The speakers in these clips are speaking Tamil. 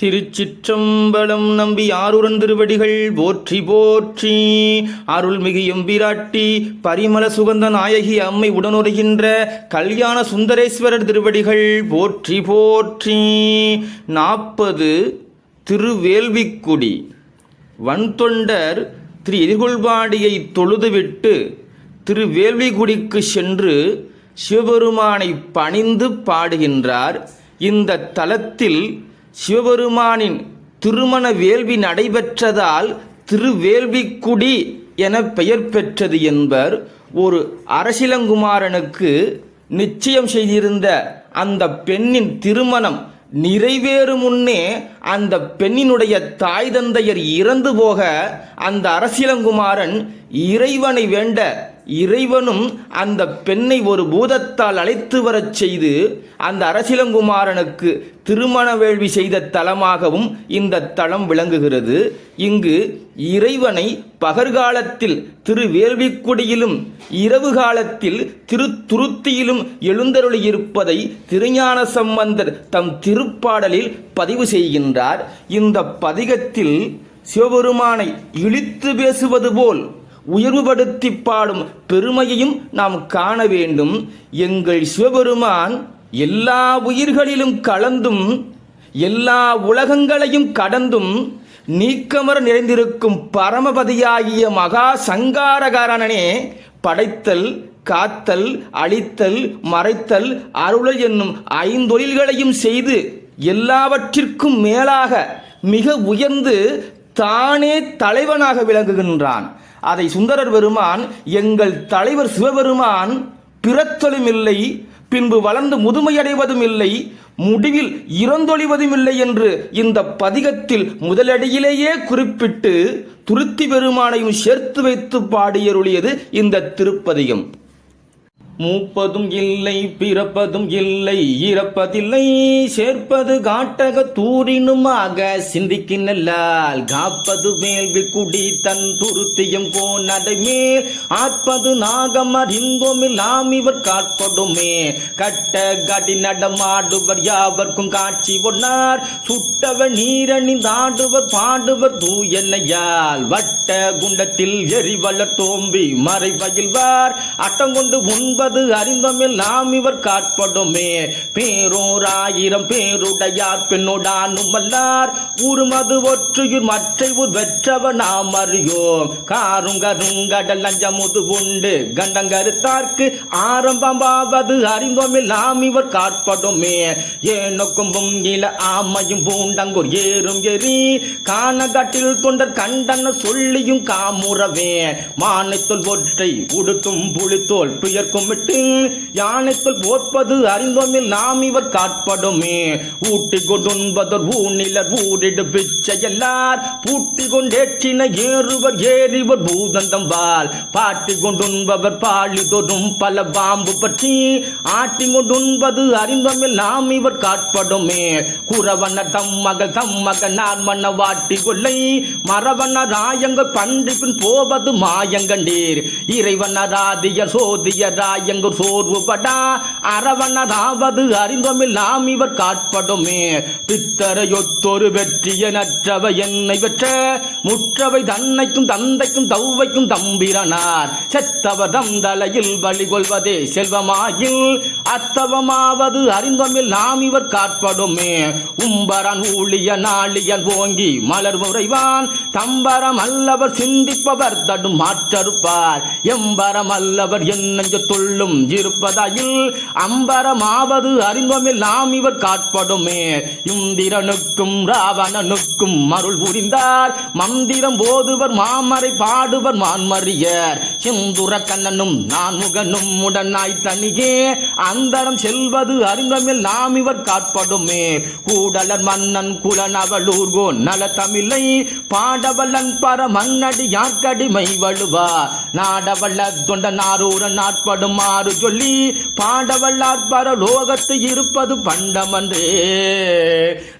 திருச்சிற்றம்பலம் நம்பி ஆருரன் திருவடிகள் போற்றி போற்றி. அருள்மிகு எம்பிராட்டி பரிமள சுகந்த நாயகி அம்மை உடனுரைகின்ற கல்யாண சுந்தரேஸ்வரர் திருவடிகள் போற்றி போற்றி. நாற்பது திருவேள்விக்குடி. வன்தொண்டர் திரு எதிர்கொள்வாடியை தொழுதுவிட்டு திருவேள்விக்குடிக்கு சென்று சிவபெருமானை பணிந்து பாடுகின்றார். இந்த தலத்தில் சிவபெருமானின் திருமண வேள்வி நடைபெற்றதால் திருவேள்விக்குடி என பெயர் பெற்றது என்பர் ஒரு அரசிலங்குமாரனுக்கு நிச்சயம் செய்திருந்த அந்த பெண்ணின் திருமணம் நிறைவேறும் முன்னே அந்த பெண்ணினுடைய தாய் தந்தையர் இறந்து போக அந்த அரசியலங்குமாரன் இறைவனை வேண்ட இறைவனும் அந்த பெண்ணை ஒரு பூதத்தால் அழைத்து வரச் செய்து அந்த அரசிலங்குமாரனுக்கு திருமண வேள்வி செய்த தலமாகவும் இந்த தலம் விளங்குகிறது. இங்கு இறைவனை பகற்காலத்தில் திருவேள்விக்குடியிலும் இரவு காலத்தில் திரு துருத்தியிலும் எழுந்தருளியிருப்பதை திருஞான சம்பந்தர் தம் திருப்பாடலில் பதிவு செய்கின்றார். இந்த பதிகத்தில் சிவபெருமானை இழித்து பேசுவது போல் உயர்வுபடுத்தி பாடும் பெருமையையும் நாம் காண வேண்டும். எங்கள் சிவபெருமான் எல்லா உயிர்களிலும் கலந்தும் எல்லா உலகங்களையும் கடந்தும் நீக்கமர நிறைந்திருக்கும் பரமபதியாகிய மகா சங்காரகாரணனே படைத்தல் காத்தல் அழித்தல் மறைத்தல் அருளல் என்னும் ஐந்தொழில்களையும் செய்து எல்லாவற்றிற்கும் மேலாக மிக உயர்ந்து தானே தலைவனாக விளங்குகின்றான். அதை சுந்தரர் பெருமான் எங்கள் தலைவர் சிவபெருமான் பிறத்தலும் இல்லை பின்பு வளர்ந்து முதுமையடைவதும் இல்லை முடிவில் இறந்தொழிவதும் இல்லை என்று இந்த பதிகத்தில் முதலடியிலேயே குறிப்பிட்டு துருத்தி பெருமானையும் சேர்த்து வைத்து பாடியருளியது இந்த திருப்பதிகம். மூப்பதும் இல்லை பிறப்பதும் இல்லை இறப்பதில்லை. சேர்ப்பது காட்டக தூரினுமாக சிந்திக்கினல்லால் காப்பது மேல்வி குடி தன் துருத்தியம் கோனடை மேல் ஆட்பது நாகம் அறிந்தோமில்லாம் இவர் காட்படுமே. கட்ட கடி நடமாடுவர் யாவர்க்கும் காட்சி ஒன்னார். சுட்டவர் நீரணிந்தாடுவர் பாடுவர் தூயனையால் வட்ட குண்டத்தில் எரிவளர் தோம்பி மறைவயில்வார். அட்டங்கொண்டு உண்பது அறிந்தோமெல்லாம் இவர் காட்படுமே. பேரோர் ஆயிரம் பேருடையார் பெண்ணோடானும் வல்லார் ஊருமது ஒற்றுயிர் மற்றை ஊர் வெற்றவ நாம் அறியோம். காருங்கருங்கடல் லஞ்சமுது உண்டு. கண்டங்கருத்தார்க்கு ஆரம்பமாவது அறிந்தோமெல்லாம் இவர் காட்படுமே. ஏனொக்கும் இல ஆமையும் பூண்டங்கூர் ஏறும் எரி காணகட்டில் தொண்டர் கண்டன சொல்லியும் காமுறவே. மானத்தோல் ஒற்றை உடுத்தும் புளித்தோல் துயர்க்கும் விட்டு யானைக்குள் போற்பது அறிந்தோமில் நாம் இவர் காட்படுமே. ஊட்டி கொண்டுண்பதோர் ஊனிலர் ஊரிடு பிச்சை எல்லார். பூட்டி கொண்டேற்றின ஏறுவர் ஏறிவர் பூதந்தம் வால். பாட்டி கொண்டுண்பவர் பாழிதொரும் பல பாம்பு பற்றி. ஆட்டி கொண்டுண்பது அறிந்தோமில் நாம் இவர் காட்படுமே. குறவன தம் மகள் தம் மகனார் மன்ன வாட்டி கொள்ளை மரவன ராயங்கள் பண்டிப்பின் போவது மாயங்கண்டீர். இறைவன ராதிய சோதிய ராய ராயங்கர் சோர்வுபடா? அரவனராவது அறிந்தோமில் நாம் இவர் காட்படுமே. பித்தரையொத்தொரு வெற்றிய நற்றவை என்னை பெற்ற. முற்றவை தன்னைக்கும் தந்தைக்கும் தௌவைக்கும் தம்பிரனார். செத்தவர் தம் தலையில் கொள்வதே செல்வமாயில். அத்தவமாவது அறிந்தோமில் நாம் இவர் காட்படுமே. உம்பரன் ஊழிய நாளியன் ஓங்கி மலர் முறைவான் தம்பரம் அல்லவர் சிந்திப்பவர் தடும் மாற்றறுப்பார். எம்பரம் அல்லவர் என்னஞ்ச உள்ளும் இருப்பதையில் அம்பரமாவது அறிந்தோமெல்லாம் இவர் காட்படுமே. இந்திரனுக்கும் ராவணனுக்கும் அருள் புரிந்தார். மந்திரம் போதுவர் மாமரை பாடுவர் மான்மறியர். சிந்துர கண்ணனும் நான் முகனும் உடனாய் தனியே. அந்தரம் செல்வது அறிந்தமில் நாம் இவர் காட்படுமே. கூடலர் மன்னன் குலனவளூர்கோ நல தமிழை பாடவல்லன் பர மன்னடி யாக்கடிமை வழுவா. நாடவல்ல தொண்ட நாட்படும் நாட்படுமாறு சொல்லி பாண்டவல்லார் பரலோகத்து இருப்பது பண்டமன்றே.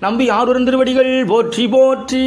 நம்பி ஆரூரன் திருவடிகள் போற்றி போற்றி.